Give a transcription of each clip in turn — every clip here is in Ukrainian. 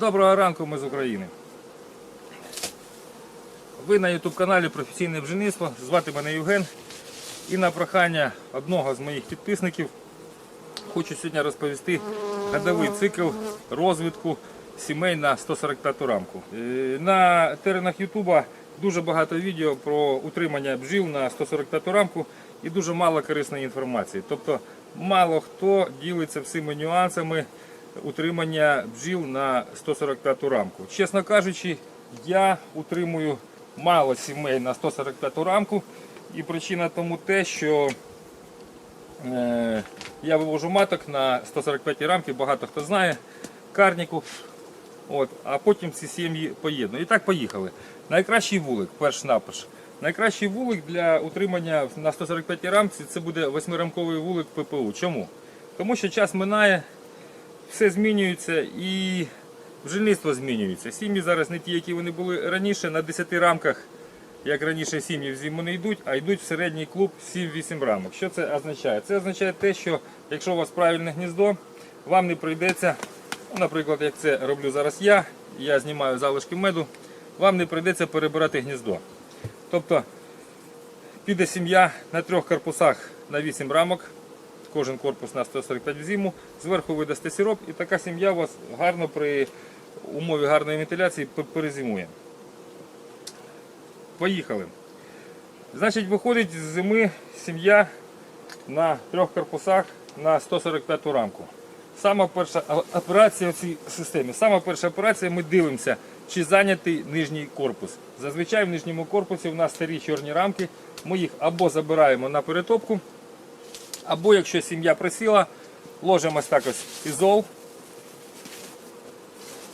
Доброго ранку, ми з України. Ви на YouTube каналі Професійне бджільництво. Звати мене Євген. І на прохання одного з моїх підписників хочу сьогодні розповісти годовий цикл розвитку сімей на 145 рамку. Е, На теренах Ютуба дуже багато відео про утримання бджіл на 145 рамку і дуже мало корисної інформації. Тобто мало хто ділиться всіми нюансами утримання бджіл на 145 рамку. Чесно кажучи, я утримую мало сімей на 145 рамку. І причина тому те, що Е, Я вивожу маток на 145 рамки, багато хто знає, карніку. От, а потім ці сім'ї поєдную. І так поїхали. Найкращий вулик, перш напиш. Найкращий вулик для утримання на 145 рамці це буде восьмирамковий вулик ППУ. Чому? Тому що час минає, все змінюється і бджільництво змінюється. Сім'ї зараз не ті, які вони були раніше, на 10 рамках як раніше сім'ї в зиму не йдуть, а йдуть в середній клуб 7-8 рамок. Що це означає? Це означає те, що якщо у вас правильне гніздо, вам не прийдеться, ну, наприклад, як це роблю зараз я, я знімаю залишки меду, вам не прийдеться перебирати гніздо. Тобто піде сім'я на трьох корпусах на 8 рамок, кожен корпус на 145 в зиму, зверху ви дасте сироп, і така сім'я у вас гарно при умові гарної вентиляції перезимує. Поїхали. Значить, виходить з зими сім'я на трьох корпусах на 145 рамку. Сама перша операція в цій системі. Сама перша операція ми дивимося, чи зайнятий нижній корпус. Зазвичай в нижньому корпусі у нас старі чорні рамки. Ми їх або забираємо на перетопку, або якщо сім'я присіла, ложимо ось так ось ізол.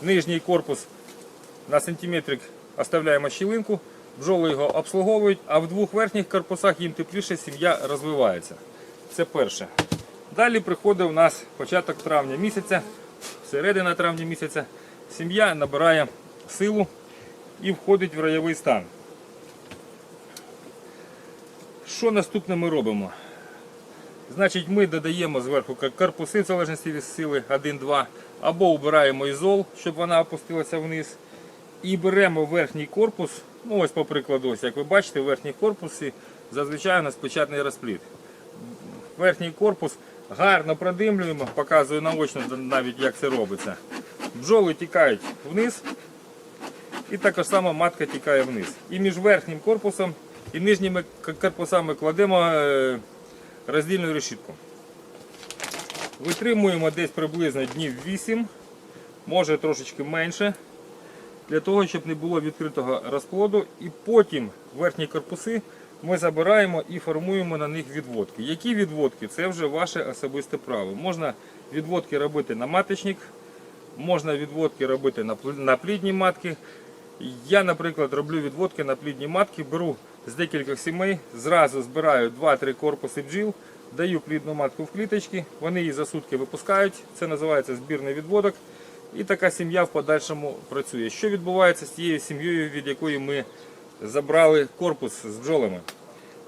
Нижній корпус на сантиметрик оставляємо щілинку, бджоли його обслуговують, а в двох верхніх корпусах їм тепліше сім'я розвивається. Це перше. Далі приходить у нас початок травня місяця, середина травня місяця. Сім'я набирає силу і входить в райовий стан. Що наступне ми робимо? Значить, ми додаємо зверху корпуси в залежності від сили 1-2, або убираємо ізол, щоб вона опустилася вниз. І беремо верхній корпус. Ну ось по прикладу, ось, як ви бачите, в верхній корпусі зазвичай у нас печатний розпліт. Верхній корпус гарно продимлюємо, показую наочно навіть як це робиться. Бджоли тікають вниз, і також само матка тікає вниз. І між верхнім корпусом і нижніми корпусами кладемо е, роздільну решітку. Витримуємо десь приблизно днів 8, може трошечки менше, для того, щоб не було відкритого розплоду. І потім верхні корпуси ми забираємо і формуємо на них відводки. Які відводки? Це вже ваше особисте право. Можна відводки робити на маточник, можна відводки робити на плідні матки. Я, наприклад, роблю відводки на плідні матки, беру з декількох сімей, зразу збираю 2-3 корпуси бджіл, даю плідну матку в кліточки, вони її за сутки випускають. Це називається збірний відводок. І така сім'я в подальшому працює. Що відбувається з тією сім'єю, від якої ми забрали корпус з бджолами?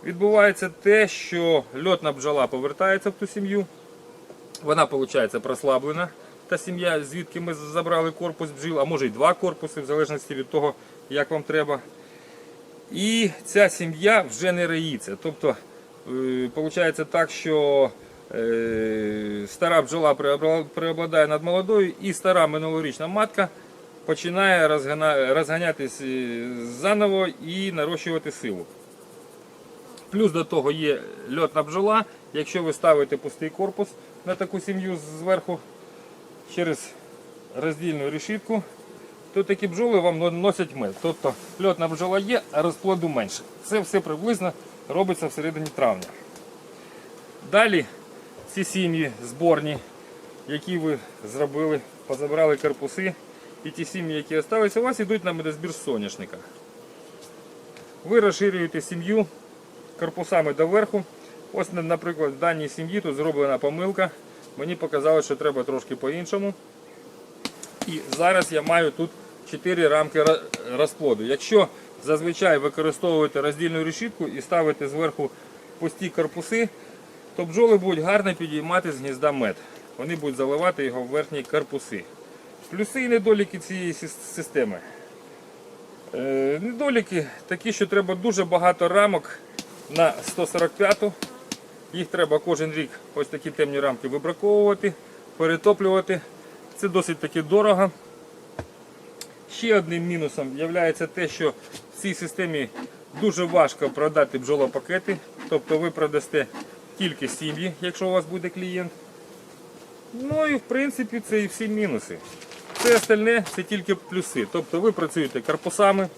Відбувається те, що льотна бджола повертається в ту сім'ю, вона виходить прослаблена. Та сім'я, звідки ми забрали корпус бджіл, а може й два корпуси, в залежності від того, як вам треба. І ця сім'я вже не раїться. Тобто, виходить так, що е, стара бджола преобла- преобладає над молодою, і стара минулорічна матка починає розганятись е, заново і нарощувати силу. Плюс до того є льотна бджола. Якщо ви ставите пустий корпус на таку сім'ю зверху через роздільну решітку, то такі бджоли вам но- носять мед. Тобто льотна бджола є, а розплоду менше. Це все приблизно робиться всередині травня. Далі ці сім'ї зборні, які ви зробили, позабрали корпуси, і ті сім'ї, які залишилися, у вас йдуть на медозбір соняшника. Ви розширюєте сім'ю корпусами доверху. Ось, наприклад, в даній сім'ї тут зроблена помилка. Мені показали, що треба трошки по-іншому. І зараз я маю тут 4 рамки розплоду. Якщо зазвичай використовуєте роздільну решітку і ставите зверху пусті корпуси, то бджоли будуть гарно підіймати з гнізда мед. Вони будуть заливати його в верхні корпуси. Плюси і недоліки цієї системи. Е, Недоліки такі, що треба дуже багато рамок на 145-ту. Їх треба кожен рік ось такі темні рамки вибраковувати, перетоплювати. Це досить таки дорого. Ще одним мінусом є те, що в цій системі дуже важко продати бджолопакети. Тобто ви продасте тільки сім'ї, якщо у вас буде клієнт. Ну і в принципі це і всі мінуси. Все остальне це тільки плюси. Тобто ви працюєте корпусами,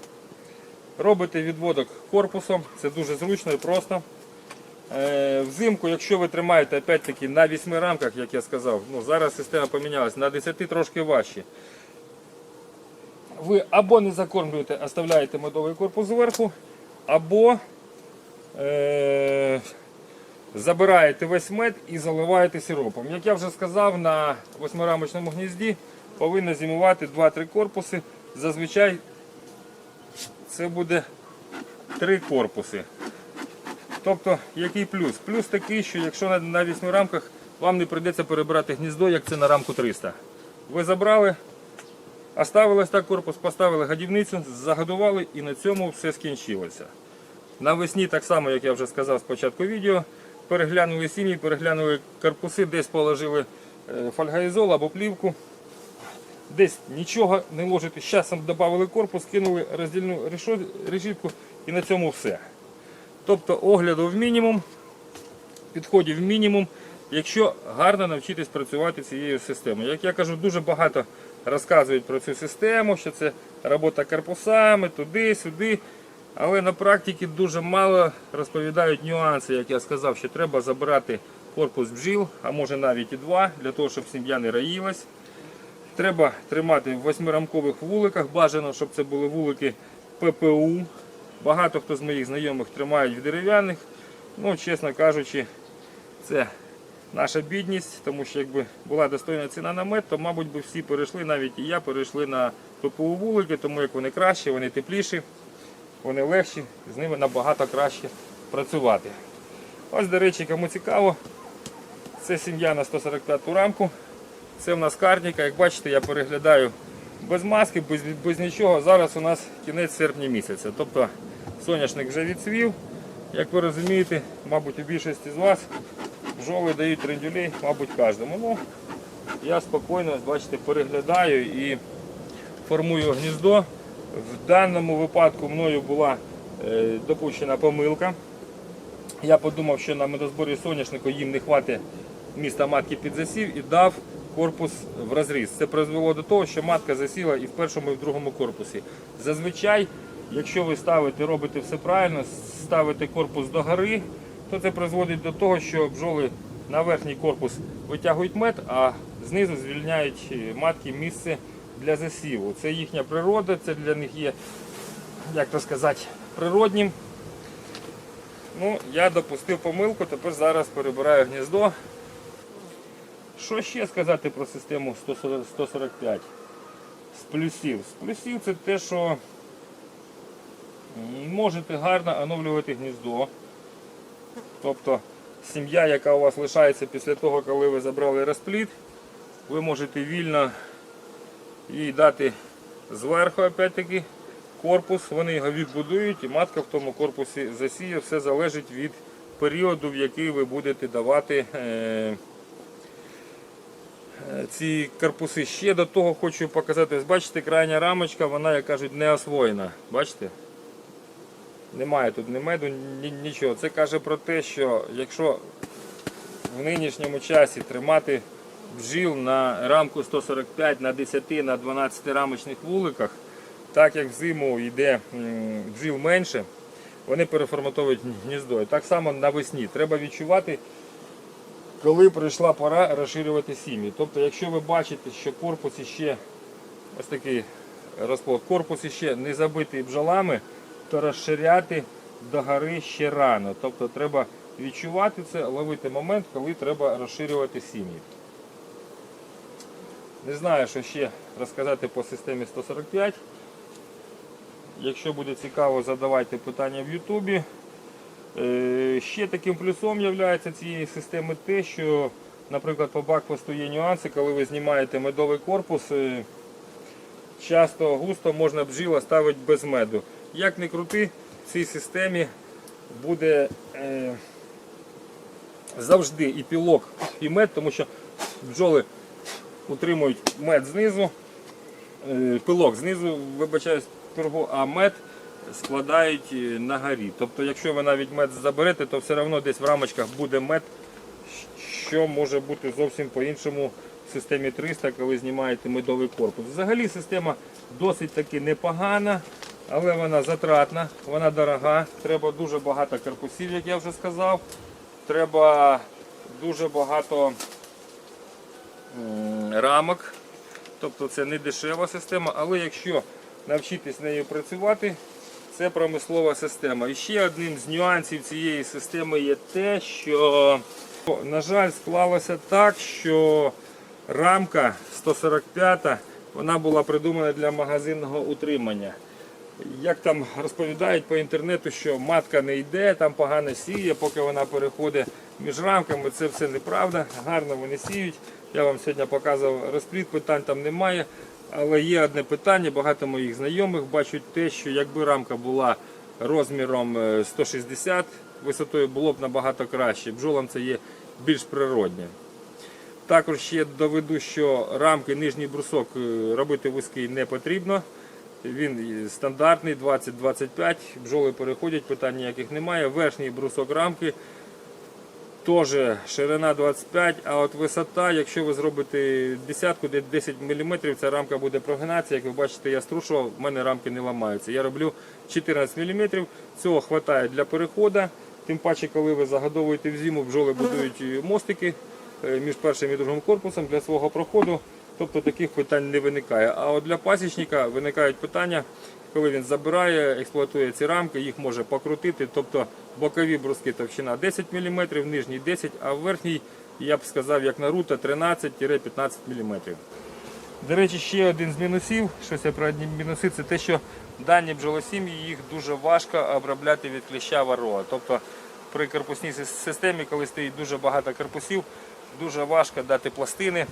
робите відводок корпусом, це дуже зручно і просто. Е, Взимку, якщо ви тримаєте опять-таки на 8 рамках, як я сказав, ну, зараз система помінялась, на 10 трошки важче. Ви або не закормлюєте, оставляєте медовий корпус зверху, або е, забираєте весь мед і заливаєте сиропом. Як я вже сказав, на восьмирамочному гнізді повинно зимувати 2-3 корпуси. Зазвичай це буде 3 корпуси. Тобто, який плюс? Плюс такий, що якщо на, на 8 рамках вам не прийдеться перебирати гніздо, як це на рамку 300. Ви забрали, оставили ось так корпус, поставили годівницю, загодували і на цьому все скінчилося. Навесні, так само, як я вже сказав спочатку відео, переглянули сім'ї, переглянули корпуси, десь положили е, фольгаізол або плівку. Десь нічого не ложити. З часом додали корпус, кинули роздільну решітку і на цьому все. Тобто огляду в мінімум, підходів в мінімум, якщо гарно навчитись працювати цією системою. Як я кажу, дуже багато розказують про цю систему, що це робота корпусами, туди, сюди. Але на практиці дуже мало розповідають нюанси, як я сказав, що треба забирати корпус бджіл, а може навіть і два, для того, щоб сім'я не раїлась. Треба тримати в восьмирамкових вуликах. Бажано, щоб це були вулики ППУ. Багато хто з моїх знайомих тримають в дерев'яних. Ну, чесно кажучи, це наша бідність, тому що якби була достойна ціна на мед, то, мабуть, би всі перейшли, навіть і я перейшли на ППУ вулики, тому як вони кращі, вони тепліші, вони легші, з ними набагато краще працювати. Ось, до речі, кому цікаво, це сім'я на 145-ту рамку. Це в нас карніка. Як бачите, я переглядаю без маски, без, без нічого. Зараз у нас кінець серпня місяця. Тобто соняшник вже відцвів. Як ви розумієте, мабуть, у більшості з вас бджоли дають трендюлей, мабуть, кожному. Ну, я спокійно, бачите, переглядаю і формую гніздо. В даному випадку мною була е, допущена помилка. Я подумав, що на медозборі соняшнику їм не хватить міста матки під засів і дав корпус в розріз. Це призвело до того, що матка засіла і в першому, і в другому корпусі. Зазвичай, якщо ви ставите, робите все правильно, ставите корпус до гори, то це призводить до того, що бджоли на верхній корпус витягують мед, а знизу звільняють е, матки місце для засіву. Це їхня природа, це для них є, як то сказати, природнім. Ну, я допустив помилку, тепер зараз перебираю гніздо. Що ще сказати про систему 145 з плюсів? З плюсів це те, що можете гарно оновлювати гніздо. Тобто сім'я, яка у вас лишається після того, коли ви забрали розплід, ви можете вільно їй дати зверху опять-таки корпус, вони його відбудують і матка в тому корпусі засіє. Все залежить від періоду, в який ви будете давати е, е, ці корпуси. Ще до того хочу показати, бачите, крайня рамочка, вона, як кажуть, не освоєна. Бачите? Немає тут ні меду, ні, нічого. Це каже про те, що якщо в нинішньому часі тримати бджіл на рамку 145 на 10 на 12 рамочних вуликах, так як взиму йде бджіл менше, вони переформатовують гніздо. І так само навесні. Треба відчувати, коли прийшла пора розширювати сім'ї. Тобто, якщо ви бачите, що корпус іще ось такий розплод, корпус іще не забитий бджолами, то розширяти до гори ще рано. Тобто треба відчувати це, ловити момент, коли треба розширювати сім'ї. Не знаю, що ще розказати по системі 145. Якщо буде цікаво, задавайте питання в Ютубі. Е, Ще таким плюсом є цієї системи те, що, наприклад, по бакфасту є нюанси, коли ви знімаєте медовий корпус, е, часто густо можна бджіла ставити без меду. Як не крути, в цій системі буде е, завжди і пілок, і мед, тому що бджоли утримують мед знизу, е, пилок знизу, вибачаюсь, пирогу, а мед складають е, на горі. Тобто, якщо ви навіть мед заберете, то все одно десь в рамочках буде мед, що може бути зовсім по-іншому в системі 300, коли знімаєте медовий корпус. Взагалі система досить таки непогана, але вона затратна, вона дорога. Треба дуже багато корпусів, як я вже сказав. Треба дуже багато рамок. Тобто це не дешева система, але якщо навчитись нею працювати, це промислова система. І ще одним з нюансів цієї системи є те, що, на жаль, склалося так, що рамка 145 вона була придумана для магазинного утримання. Як там розповідають по інтернету, що матка не йде, там погано сіє, поки вона переходить між рамками, це все неправда. Гарно вони сіють. Я вам сьогодні показував розпліт, питань там немає. Але є одне питання, багато моїх знайомих бачать те, що якби рамка була розміром е, 160 висотою, було б набагато краще. Бджолам це є більш природне. Також ще доведу, що рамки нижній брусок е, робити вузький не потрібно. Він стандартний 20-25, бджоли переходять, питань ніяких немає. Верхній брусок рамки теж ширина 25, а от висота, якщо ви зробите десятку, де 10 мм, ця рамка буде прогинатися. Як ви бачите, я струшував, в мене рамки не ламаються. Я роблю 14 мм, цього вистачає для переходу. Тим паче, коли ви загодовуєте в зиму, бджоли будують мостики е, між першим і другим корпусом для свого проходу. Тобто таких питань не виникає. А от для пасічника виникають питання, коли він забирає, експлуатує ці рамки, їх може покрутити. Тобто бокові бруски товщина 10 мм, нижній 10 а верхній, я б сказав, як на рута 13-15 мм. До речі, ще один з мінусів, щось я про одні мінуси, це те, що дані бджолосім'ї їх дуже важко обробляти від кліща варроа. Тобто при корпусній системі, коли стоїть дуже багато корпусів, дуже важко дати пластини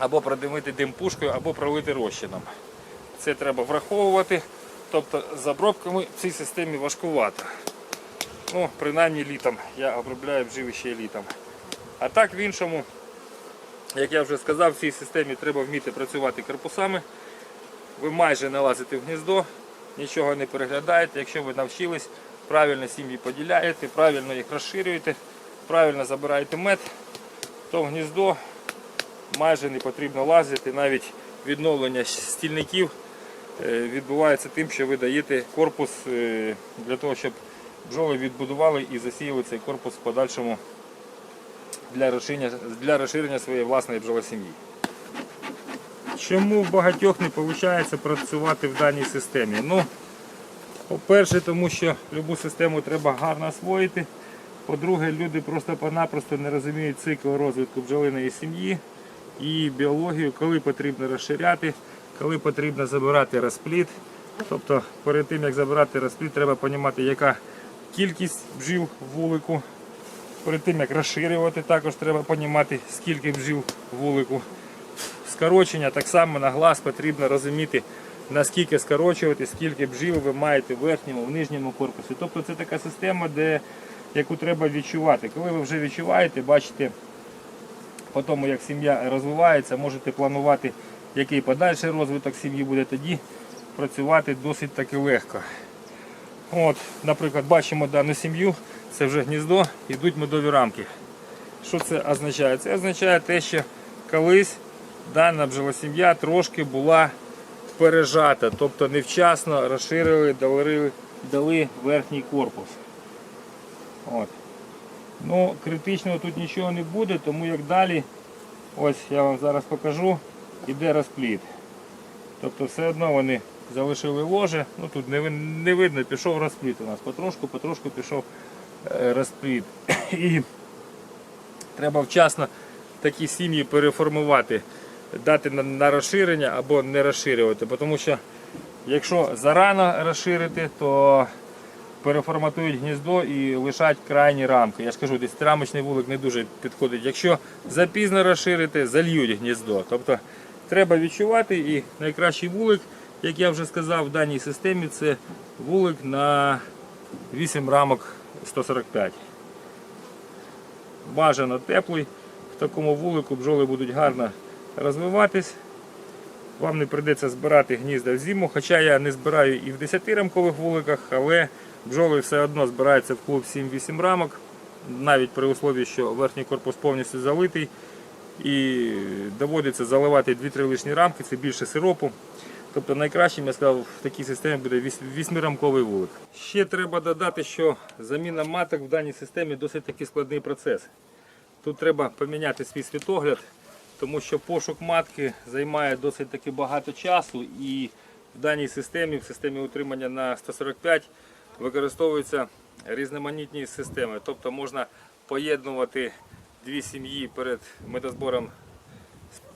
або продимити дим пушкою, або пролити розчином. Це треба враховувати. Тобто з обробками в цій системі важкувато. Ну, принаймні літом. Я обробляю бджіли ще й літом. А так в іншому, як я вже сказав, в цій системі треба вміти працювати корпусами. Ви майже налазите в гніздо, нічого не переглядаєте. Якщо ви навчились, правильно сім'ї поділяєте, правильно їх розширюєте, правильно забираєте мед, то в гніздо майже не потрібно лазити. Навіть відновлення стільників е, відбувається тим, що ви даєте корпус е, для того, щоб бджоли відбудували і засіяли цей корпус в подальшому для розширення, для розширення своєї власної бджолосім'ї. Чому в багатьох не виходить працювати в даній системі? Ну, по-перше, тому що любу систему треба гарно освоїти. По-друге, люди просто-напросто не розуміють цикл розвитку бджолиної сім'ї і біологію, коли потрібно розширяти, коли потрібно забирати розплід. Тобто перед тим як забирати розплід, треба розуміти, яка кількість бджіл вулику. Перед тим як розширювати, також треба розуміти, скільки бджіл вулику. Скорочення так само на глаз потрібно розуміти, наскільки скорочувати, скільки бджіл ви маєте в верхньому, в нижньому корпусі. Тобто це така система, де, яку треба відчувати. Коли ви вже відчуваєте, бачите по тому, як сім'я розвивається, можете планувати, який подальший розвиток сім'ї буде тоді працювати досить таки легко. От, Наприклад, бачимо дану сім'ю, це вже гніздо, йдуть медові рамки. Що це означає? Це означає те, що колись дана бджолосім'я трошки була пережата, тобто невчасно розширили, дали, дали верхній корпус. От. Ну, критичного тут нічого не буде, тому як далі, ось я вам зараз покажу, іде розпліт. Тобто все одно вони залишили ложе, ну тут не, не видно, пішов розпліт у нас. Потрошку, потрошку пішов е, розпліт. І треба вчасно такі сім'ї переформувати, дати на, на розширення або не розширювати. Тому що якщо зарано розширити, то переформатують гніздо і лишать крайні рамки. Я ж кажу, десь рамочний вулик не дуже підходить. Якщо запізно розширити, зальють гніздо. Тобто треба відчувати і найкращий вулик, як я вже сказав, в даній системі це вулик на 8 рамок 145. Бажано теплий. В такому вулику бджоли будуть гарно розвиватись. Вам не прийдеться збирати гнізда в зиму, хоча я не збираю і в 10-рамкових вуликах, але бджоли все одно збираються в клуб 7-8 рамок, навіть при услові, що верхній корпус повністю залитий. І доводиться заливати 2-3 лишні рамки, це більше сиропу. Тобто найкращим, я сказав, в такій системі буде 8-рамковий вулик. Ще треба додати, що заміна маток в даній системі досить таки складний процес. Тут треба поміняти свій світогляд, тому що пошук матки займає досить таки багато часу і в даній системі, в системі утримання на 145 використовуються різноманітні системи. Тобто можна поєднувати дві сім'ї перед медозбором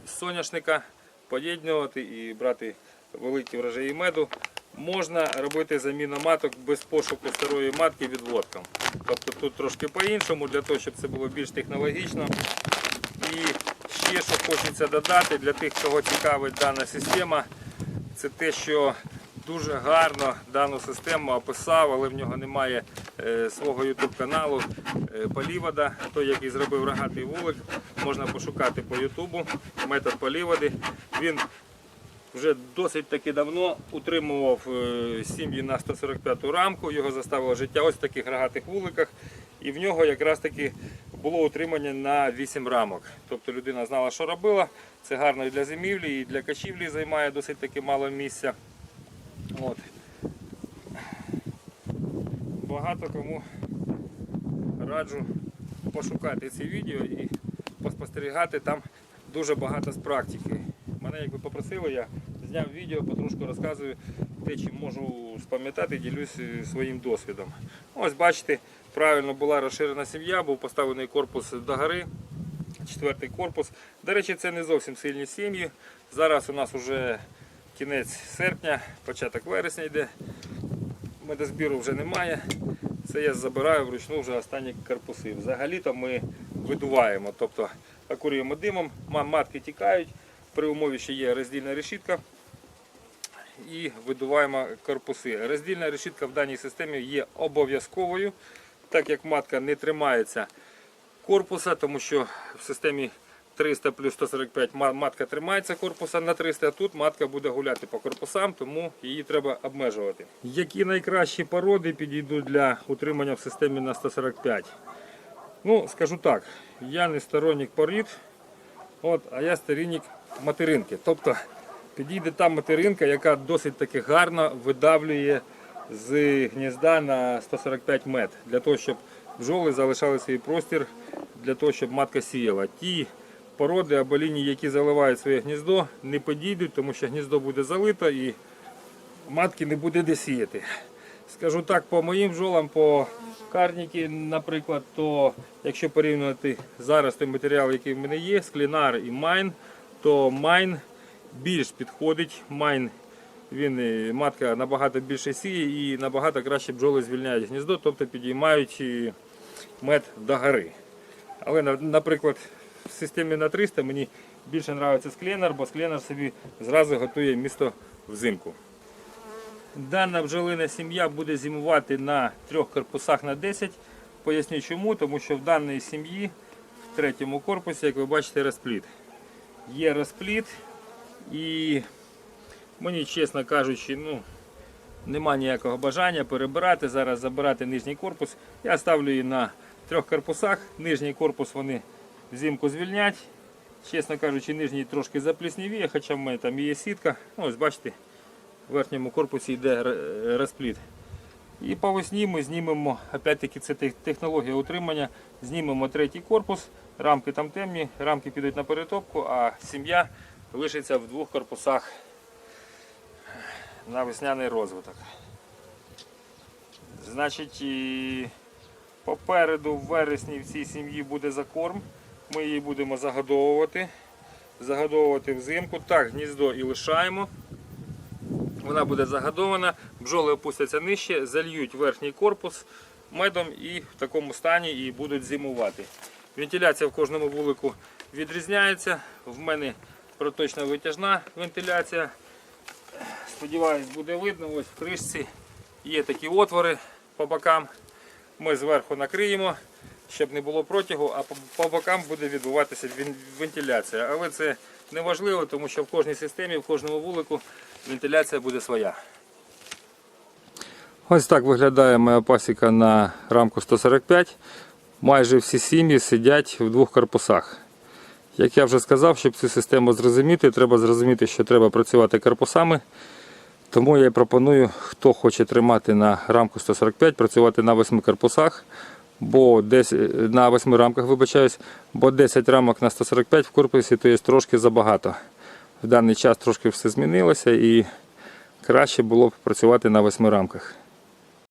соняшника, поєднувати і брати великі врожаї меду. Можна робити заміну маток без пошуку старої матки відводком. Тобто тут трошки по-іншому, для того, щоб це було більш технологічно. І ще що хочеться додати для тих, кого цікавить дана система, це те, що дуже гарно дану систему описав, але в нього немає е, свого YouTube каналу е, Полівода, той, який зробив рогатий вулик. Можна пошукати по Ютубу метод поліводи. Він вже досить таки давно утримував е, сім'ї на 145 рамку, його заставило життя ось в таких рогатих вуликах. І в нього якраз таки було утримання на 8 рамок. Тобто людина знала, що робила. Це гарно і для зимівлі, і для качівлі займає досить таки мало місця. От. Багато кому раджу пошукати ці відео і поспостерігати там дуже багато з практики. Мене, як ви попросили, я зняв відео, потрошку розказую те, чим можу спам'ятати, ділюсь е, своїм досвідом. Ось бачите, правильно була розширена сім'я, був поставлений корпус догори, четвертий корпус. До речі, це не зовсім сильні сім'ї. Зараз у нас вже кінець серпня, початок вересня йде. Медозбіру вже немає. Це я забираю вручну вже останні корпуси. Взагалі-то ми видуваємо, тобто окурюємо димом, матки тікають, при умові, що є роздільна решітка і видуваємо корпуси. Роздільна решітка в даній системі є обов'язковою, так як матка не тримається корпуса, тому що в системі 300 плюс 145 матка тримається корпуса на 300, а тут матка буде гуляти по корпусам, тому її треба обмежувати. Які найкращі породи підійдуть для утримання в системі на 145? Ну, скажу так, я не сторонник порід, от, а я сторонник материнки. Тобто підійде та материнка, яка досить таки гарно видавлює з гнізда на 145 мет, для того, щоб бджоли залишали свій простір, для того, щоб матка сіяла. Ті породи або лінії, які заливають своє гніздо, не підійдуть, тому що гніздо буде залито і матки не буде де сіяти. Скажу так, по моїм бджолам, по карніки, наприклад, то якщо порівнювати зараз той матеріал, який в мене є, склінар і майн, то майн більш підходить. Майн він е, матка набагато більше сіє і набагато краще бджоли звільняють гніздо, тобто підіймають е, мед до гори. Але, наприклад, в системі на 300 мені більше подобається скленер, бо скленер собі зразу готує місто взимку. Дана бджолина сім'я буде зимувати на трьох корпусах на 10. Поясню чому, тому що в даній сім'ї в третьому корпусі, як ви бачите, розпліт. Є розпліт і мені, чесно кажучи, ну, нема ніякого бажання перебирати, зараз забирати нижній корпус. Я ставлю її на трьох корпусах. Нижній корпус вони взимку звільнять. Чесно кажучи, нижній трошки запліснівіє, хоча в мене там є сітка. Ось бачите, в верхньому корпусі йде розпліт. І по весні ми знімемо, опять-таки це технологія утримання, знімемо третій корпус, рамки там темні, рамки підуть на перетопку, а сім'я лишиться в двох корпусах на весняний розвиток. Значить, попереду в вересні в цій сім'ї буде закорм. Ми її будемо загодовувати. Загодовувати взимку. Так, гніздо і лишаємо. Вона буде загадована, бджоли опустяться нижче, зальють верхній корпус медом і в такому стані і будуть зимувати. Вентиляція в кожному вулику відрізняється. В мене проточна витяжна вентиляція. Сподіваюсь, буде видно, ось в кришці є такі отвори по бокам. Ми зверху накриємо, щоб не було протягу, а по- бокам буде відбуватися вентиляція. Але це не важливо, тому що в кожній системі, в кожному вулику вентиляція буде своя. Ось так виглядає моя пасіка на рамку 145. Майже всі сім'ї сидять в двох корпусах. Як я вже сказав, щоб цю систему зрозуміти, треба зрозуміти, що треба працювати корпусами. Тому я пропоную, хто хоче тримати на рамку 145, працювати на 8 корпусах, бо десь на 8 рамках, вибачаюсь, бо 10 рамок на 145 в корпусі то є трошки забагато. В даний час трошки все змінилося і краще було б працювати на 8 рамках.